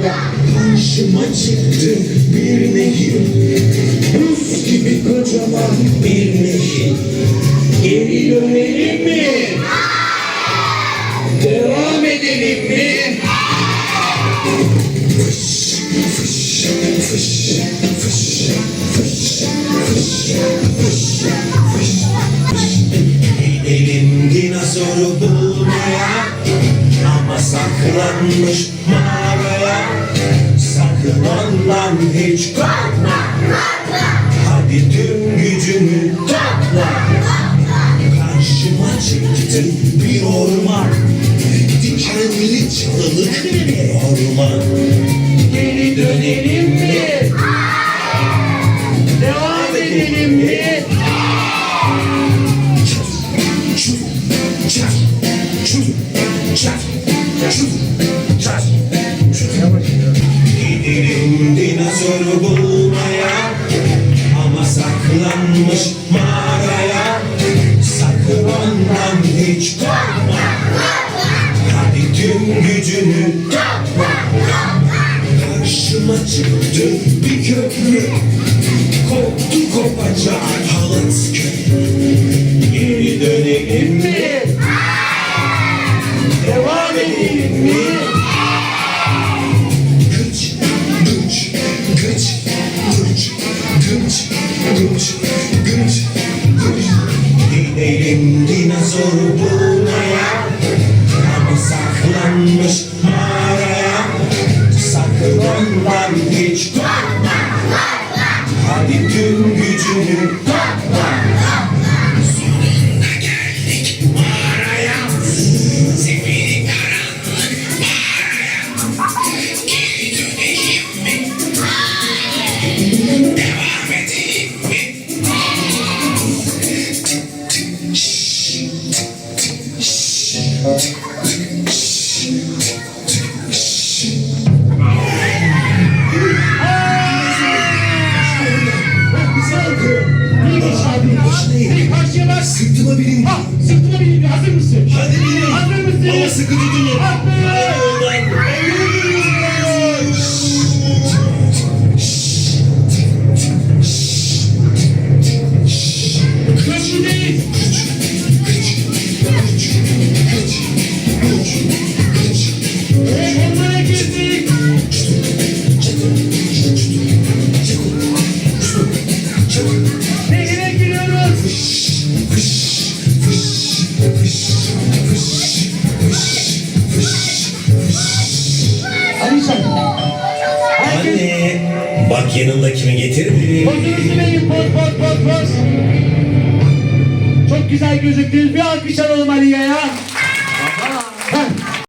Karşıma çıktı bir nehir Buz gibi kocaman bir nehir Geri dönelim mi? Devam edelim mi? Fış fış fış fış fış fış fış fış Elim dinozoru bulmaya Ama saklanmış mavi ondan hiç korkma. Hadi tüm gücünü topla. Karşıma çıktı bir orman. Dikenli çalılık bir orman. Geri dönelim Gidelim dinozoru bulmaya Ama saklanmış mağaraya. Sakın ondan hiç korkma. Hadi tüm gücünü topla Karşıma çıktı bir köprü. Koptu kopacak halat Geri dönelim gıç. Gidelim dinozoru bulmaya Ama saklanmış mağaraya Sakın ondan hiç korkma Hadi tüm gücünü topla şey var. Sırtıma bilin. Ha, sırtıma bilin. Hazır mısın? Hadi bilin. Hazır mısın? Ama sıkı tutun. Köprüdeyiz. Anne, bak yanında kimi getirdim. pozunuzu verin. Poz poz poz poz. Çok güzel gözüktünüz. Bir alkış alalım Ali'ye ya.